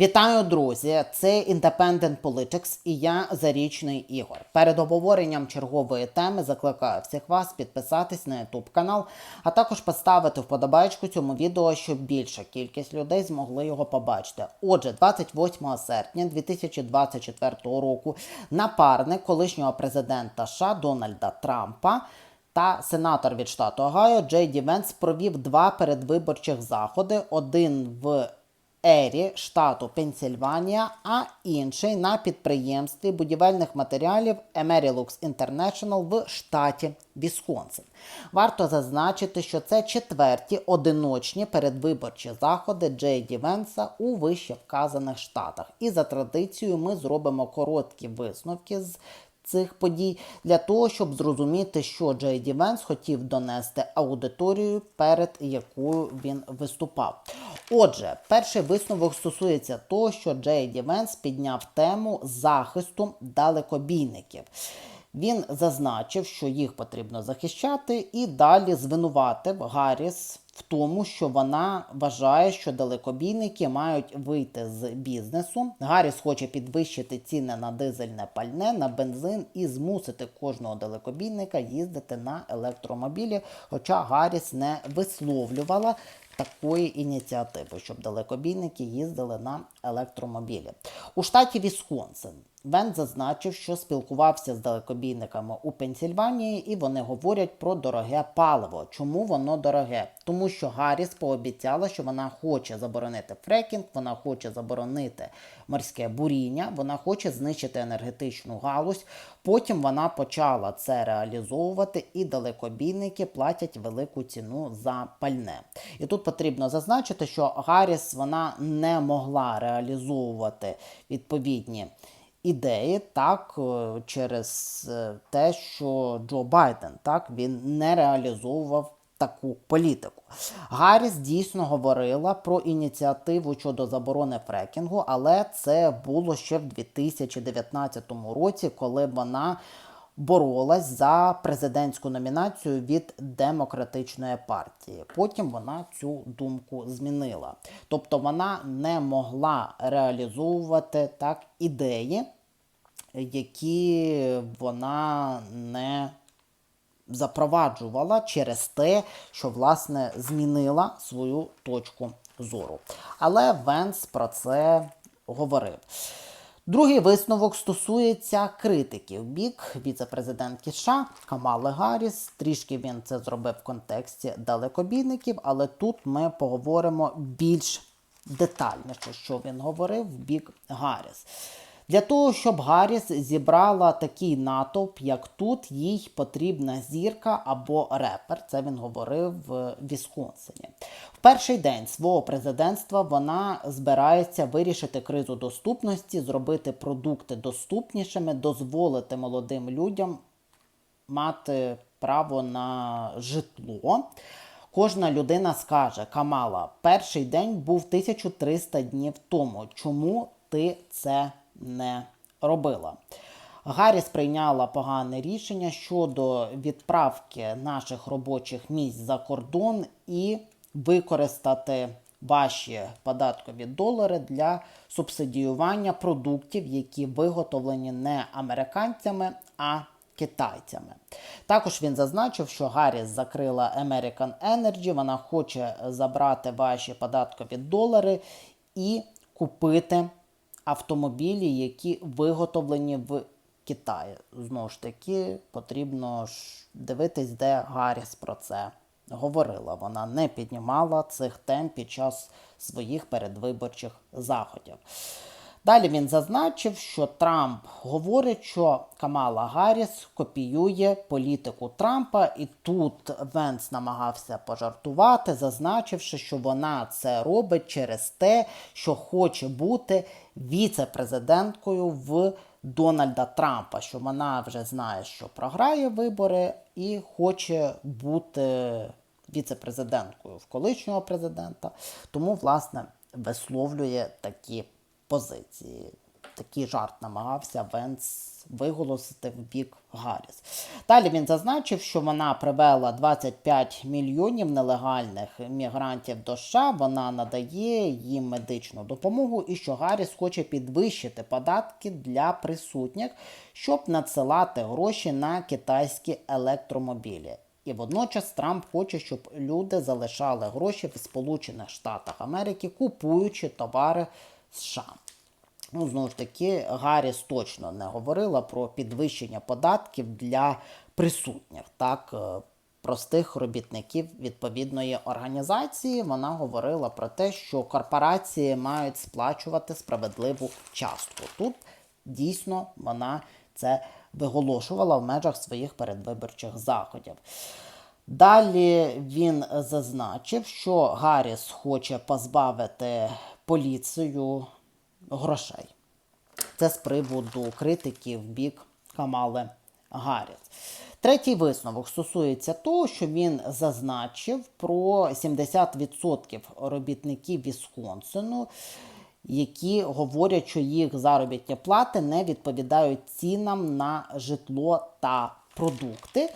Вітаю, друзі! Це Independent Politics і я Зарічний Ігор. Перед обговоренням чергової теми закликаю всіх вас підписатись на YouTube канал, а також поставити вподобайку цьому відео, щоб більша кількість людей змогли його побачити. Отже, 28 серпня 2024 року напарник колишнього президента США Дональда Трампа. Та сенатор від штату Огайо Джей Ді Венс провів два передвиборчих заходи: один в Ері штату Пенсільванія, а інший на підприємстві будівельних матеріалів Emerilux International в штаті Вісконсин. Варто зазначити, що це четверті одиночні передвиборчі заходи Джей Ді Венса у вище вказаних штатах. І за традицією ми зробимо короткі висновки з цих подій для того, щоб зрозуміти, що Джей Ді Венс хотів донести аудиторію, перед якою він виступав. Отже, перший висновок стосується того, що Джей Ді Венс підняв тему захисту далекобійників. Він зазначив, що їх потрібно захищати, і далі звинуватив Гарріс в тому, що вона вважає, що далекобійники мають вийти з бізнесу. Гарріс хоче підвищити ціни на дизельне пальне, на бензин і змусити кожного далекобійника їздити на електромобілі. Хоча Гарріс не висловлювала такої ініціативи, щоб далекобійники їздили на електромобілі. У штаті Вісконсин Вен зазначив, що спілкувався з далекобійниками у Пенсільванії, і вони говорять про дороге паливо. Чому воно дороге? Тому що Гарріс пообіцяла, що вона хоче заборонити фрекінг, вона хоче заборонити морське буріння, вона хоче знищити енергетичну галузь. Потім вона почала це реалізовувати, і далекобійники платять велику ціну за пальне. І тут потрібно зазначити, що Гарріс вона не могла реалізовувати відповідні ідеї, так е, через е, те, що Джо Байден так він не реалізовував таку політику. Гарріс дійсно говорила про ініціативу щодо заборони фрекінгу, але це було ще в 2019 році, коли вона боролась за президентську номінацію від демократичної партії. Потім вона цю думку змінила. Тобто вона не могла реалізовувати так ідеї, які вона не запроваджувала через те, що власне змінила свою точку зору. Але Венс про це говорив. Другий висновок стосується критики в бік віце-президентки США Камали Гарріс. Трішки він це зробив в контексті далекобійників, але тут ми поговоримо більш детальніше, що він говорив в бік Гарріс. Для того, щоб Гарріс зібрала такий натовп, як тут, їй потрібна зірка або репер. Це він говорив в Вісконсині. В перший день свого президентства вона збирається вирішити кризу доступності, зробити продукти доступнішими, дозволити молодим людям мати право на житло. Кожна людина скаже: Камала, перший день був 1300 днів тому. Чому ти це не робила? Гарріс прийняла погане рішення щодо відправки наших робочих місць за кордон і використати ваші податкові долари для субсидіювання продуктів, які виготовлені не американцями, а китайцями. Також він зазначив, що Гарріс закрила American Energy, вона хоче забрати ваші податкові долари і купити автомобілі, які виготовлені в Китаї. Знову ж таки, потрібно ж дивитись, де Гарріс про це говорила. Вона не піднімала цих тем під час своїх передвиборчих заходів. Далі він зазначив, що Трамп говорить, що Камала Гарріс копіює політику Трампа, і тут Венс намагався пожартувати, зазначивши, що вона це робить через те, що хоче бути віце-президенткою в Дональда Трампа, що вона вже знає, що програє вибори, і хоче бути віце-президенткою в колишнього президента. Тому, власне, висловлює такі позиції. такий жарт намагався Венс виголосити в бік Гарріс. Далі він зазначив, що вона привела 25 мільйонів нелегальних мігрантів до США. Вона надає їм медичну допомогу, і що Гарріс хоче підвищити податки для присутніх, щоб надсилати гроші на китайські електромобілі. І водночас Трамп хоче, щоб люди залишали гроші в Сполучених Штатах Америки, купуючи товари США. Ну, знову ж таки, Гарріс точно не говорила про підвищення податків для присутніх, так, е, простих робітників відповідної організації. Вона говорила про те, що корпорації мають сплачувати справедливу частку. Тут дійсно вона це виголошувала в межах своїх передвиборчих заходів. Далі він зазначив, що Гарріс хоче позбавити поліцію грошей. Це з приводу критики в бік Камали Гарріс. Третій висновок стосується того, що він зазначив про 70% робітників Вісконсину, які говорять, що їх заробітні плати не відповідають цінам на житло та продукти.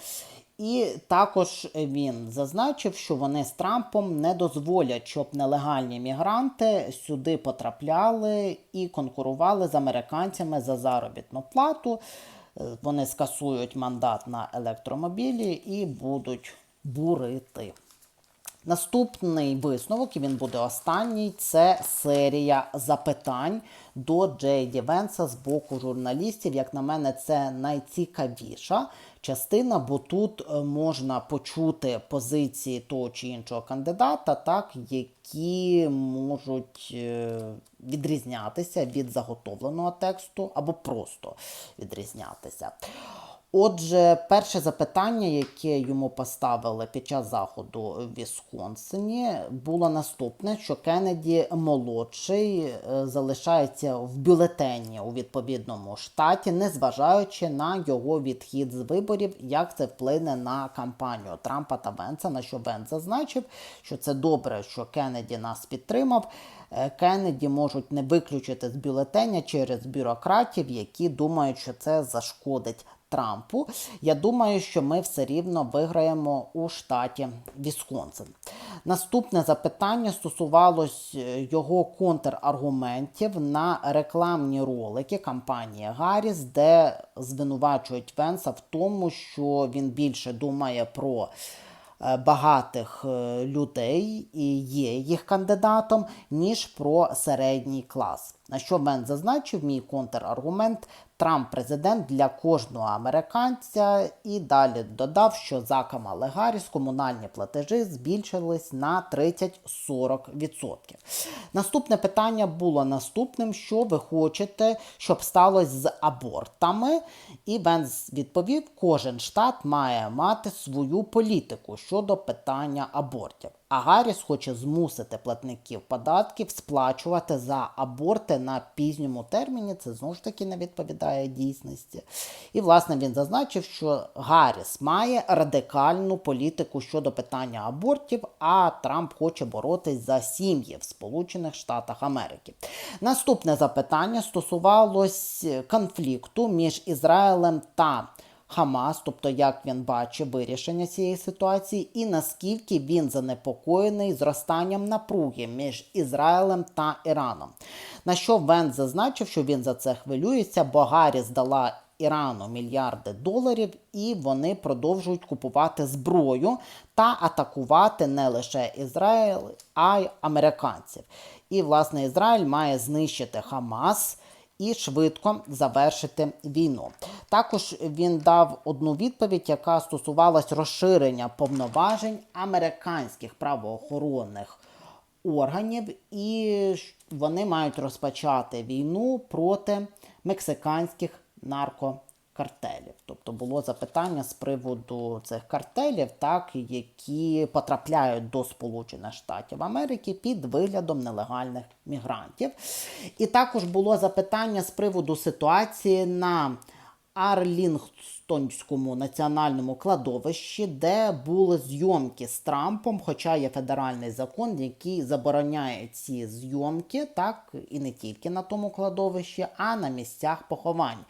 І також він зазначив, що вони з Трампом не дозволять, щоб нелегальні мігранти сюди потрапляли і конкурували з американцями за заробітну плату. Е, Вони скасують мандат на електромобілі і будуть бурити. Наступний висновок, і він буде останній, це серія запитань до Джей Ді Венса з боку журналістів. Як на мене, це найцікавіша частина, бо тут е, можна почути позиції того чи іншого кандидата, так, які можуть е, відрізнятися від заготовленого тексту або просто відрізнятися. Отже, перше запитання, яке йому поставили під час заходу в Вісконсині, було наступне: що Кеннеді молодший е, залишається в бюлетені у відповідному штаті, незважаючи на його відхід з виборів, як це вплине на кампанію Трампа та Венса. На що Венс зазначив, що це добре, що Кеннеді нас підтримав. Е, Кеннеді можуть не виключити з бюлетеня через бюрократів, які думають, що це зашкодить Трампу. Я думаю, що ми все рівно виграємо у штаті Вісконсин. Наступне запитання стосувалось е, його контраргументів на рекламні ролики кампанії Гарріс, де звинувачують Венса в тому, що він більше думає про е, багатих е, людей і є їх кандидатом, ніж про середній клас. На що Венс зазначив мій контраргумент Трамп президент для кожного американця і далі додав, що за Камали Гарріс комунальні платежі збільшились на 30-40%. Наступне питання було наступним: що ви хочете, щоб сталося з абортами? І Венс відповів: кожен штат має мати свою політику щодо питання абортів. А Гарріс хоче змусити платників податків сплачувати за аборти на пізньому терміні. Це знову ж таки не відповідає дійсності. І, власне, він зазначив, що Гарріс має радикальну політику щодо питання абортів, а Трамп хоче боротись за сім'ї в Сполучених Штатах Америки. Наступне запитання стосувалось конфлікту між Ізраїлем та Хамас, тобто як він бачить вирішення цієї ситуації, і наскільки він занепокоєний зростанням напруги між Ізраїлем та Іраном. На що Венс зазначив, що він за це хвилюється, бо Гарріс дала Ірану мільярди доларів, і вони продовжують купувати зброю та атакувати не лише Ізраїль, а й американців. І, власне, Ізраїль має знищити Хамас і швидко завершити війну. Також він дав одну відповідь, яка стосувалась розширення повноважень американських правоохоронних органів, і вони мають розпочати війну проти мексиканських наркокартелів. Тобто було запитання з приводу цих картелів, так, які потрапляють до Сполучених Штатів Америки під виглядом нелегальних мігрантів. І також було запитання з приводу ситуації на Єлстонському національному кладовищі, де були зйомки з Трампом, хоча є федеральний закон, який забороняє ці зйомки, так і не тільки на тому кладовищі, а на місцях поховань.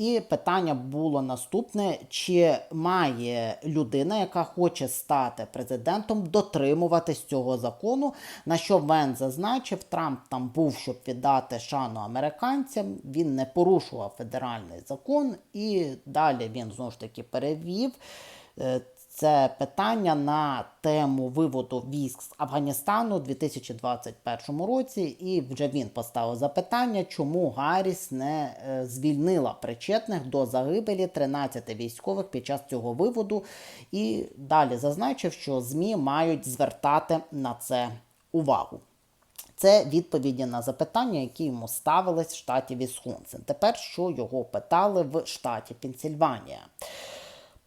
І питання було наступне: чи має людина, яка хоче стати президентом, дотримуватись цього закону? На що Вен зазначив, Трамп там був, щоб віддати шану американцям. Він не порушував федеральний закон, і далі він знову ж таки перевів. Це питання на тему виводу військ з Афганістану у 2021 році, і вже він поставив запитання, чому Гарріс не е, звільнила причетних до загибелі 13 військових під час цього виводу. І далі зазначив, що ЗМІ мають звертати на це увагу. Це відповіді на запитання, які йому ставились в штаті Вісконсин. Тепер що його питали в штаті Пенсільванія.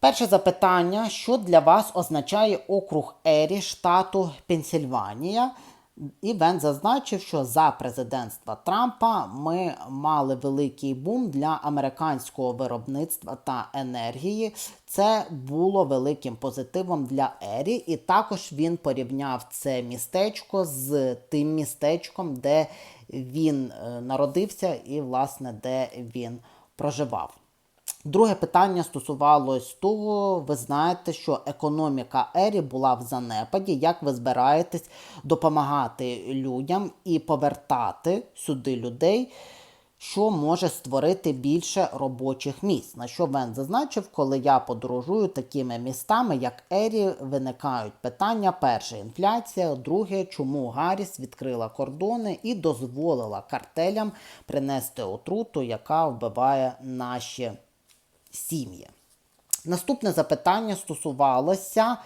Перше запитання: що для вас означає округ Ері штату Пенсільванія? І Вен зазначив, що за президентства Трампа ми мали великий бум для американського виробництва та енергії. Це було великим позитивом для Ері, і також він порівняв це містечко з тим містечком, де він е, народився, і, власне, де він проживав. Друге питання стосувалось того, ви знаєте, що економіка Ері була в занепаді. Як ви збираєтесь допомагати людям і повертати сюди людей, що може створити більше робочих місць? На що Вен зазначив, коли я подорожую такими містами, як Ері, виникають питання: перше інфляція, друге, чому Гарріс відкрила кордони і дозволила картелям принести отруту, яка вбиває наші сім'ї. Наступне запитання стосувалося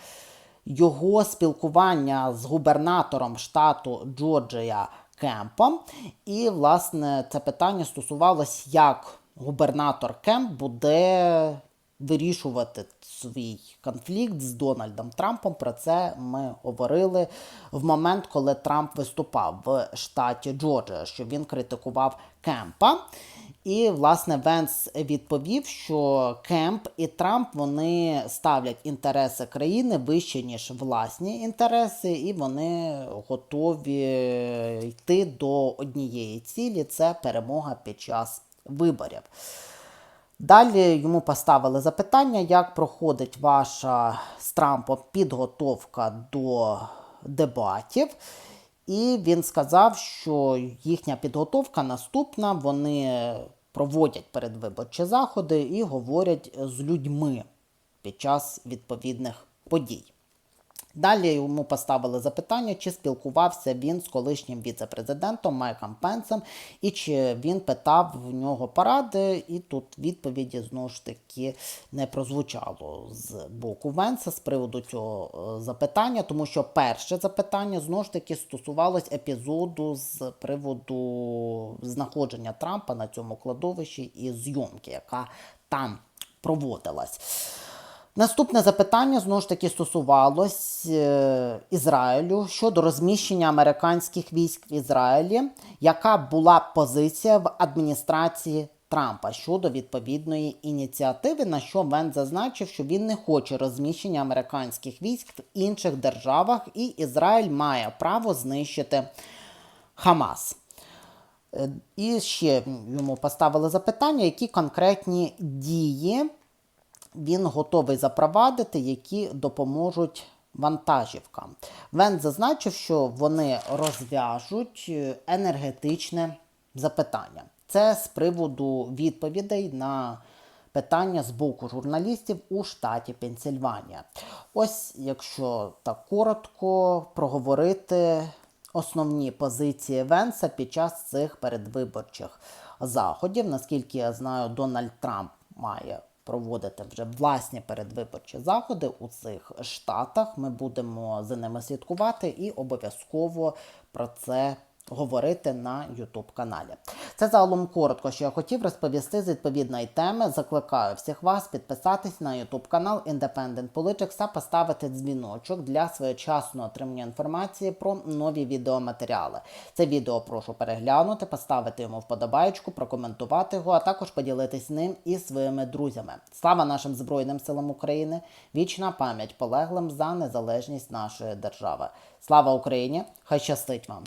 його спілкування з губернатором штату Джорджія Кемпом. І, власне, це питання стосувалось, як губернатор Кемп буде вирішувати свій конфлікт з Дональдом Трампом. Про це ми говорили в момент, коли Трамп виступав в штаті Джорджія, що він критикував Кемпа. І, власне, Венс відповів, що Кемп і Трамп вони ставлять інтереси країни вище, ніж власні інтереси, і вони готові йти до однієї цілі це перемога під час виборів. Далі йому поставили запитання, як проходить ваша з Трампом підготовка до дебатів. І він сказав, що їхня підготовка наступна. Вони проводять передвиборчі заходи і говорять з людьми під час відповідних подій. Далі йому поставили запитання, чи спілкувався він з колишнім віце-президентом Майком Пенсом, і чи він питав в нього поради, і тут відповіді знову ж таки не прозвучало з боку Венса з приводу цього е, запитання, тому що перше запитання знову ж таки стосувалось епізоду з приводу знаходження Трампа на цьому кладовищі і зйомки, яка там проводилась. Наступне запитання знову ж таки стосувалось е, Ізраїлю щодо розміщення американських військ в Ізраїлі, яка була позиція в адміністрації Трампа щодо відповідної ініціативи, на що Вен зазначив, що він не хоче розміщення американських військ в інших державах, і Ізраїль має право знищити Хамас. Е, І ще йому поставили запитання, які конкретні дії він готовий запровадити, які допоможуть вантажівкам. Вен зазначив, що вони розв'яжуть е, енергетичне запитання. Це з приводу відповідей на питання з боку журналістів у штаті Пенсільванія. Ось, якщо так коротко проговорити основні позиції Венса під час цих передвиборчих заходів. Наскільки я знаю, Дональд Трамп має проводити вже власні передвиборчі заходи у цих штатах. Ми будемо за ними слідкувати і обов'язково про це говорити на YouTube каналі. Це загалом коротко, що я хотів розповісти з відповідної теми. Закликаю всіх вас підписатись на YouTube канал Independent Politics та поставити дзвіночок для своєчасного отримання інформації про нові відеоматеріали. Це відео прошу переглянути, поставити йому вподобайку, прокоментувати його, а також поділитись ним із своїми друзями. Слава нашим Збройним силам України! Вічна пам'ять полеглим за незалежність нашої держави. Слава Україні! Хай щастить вам!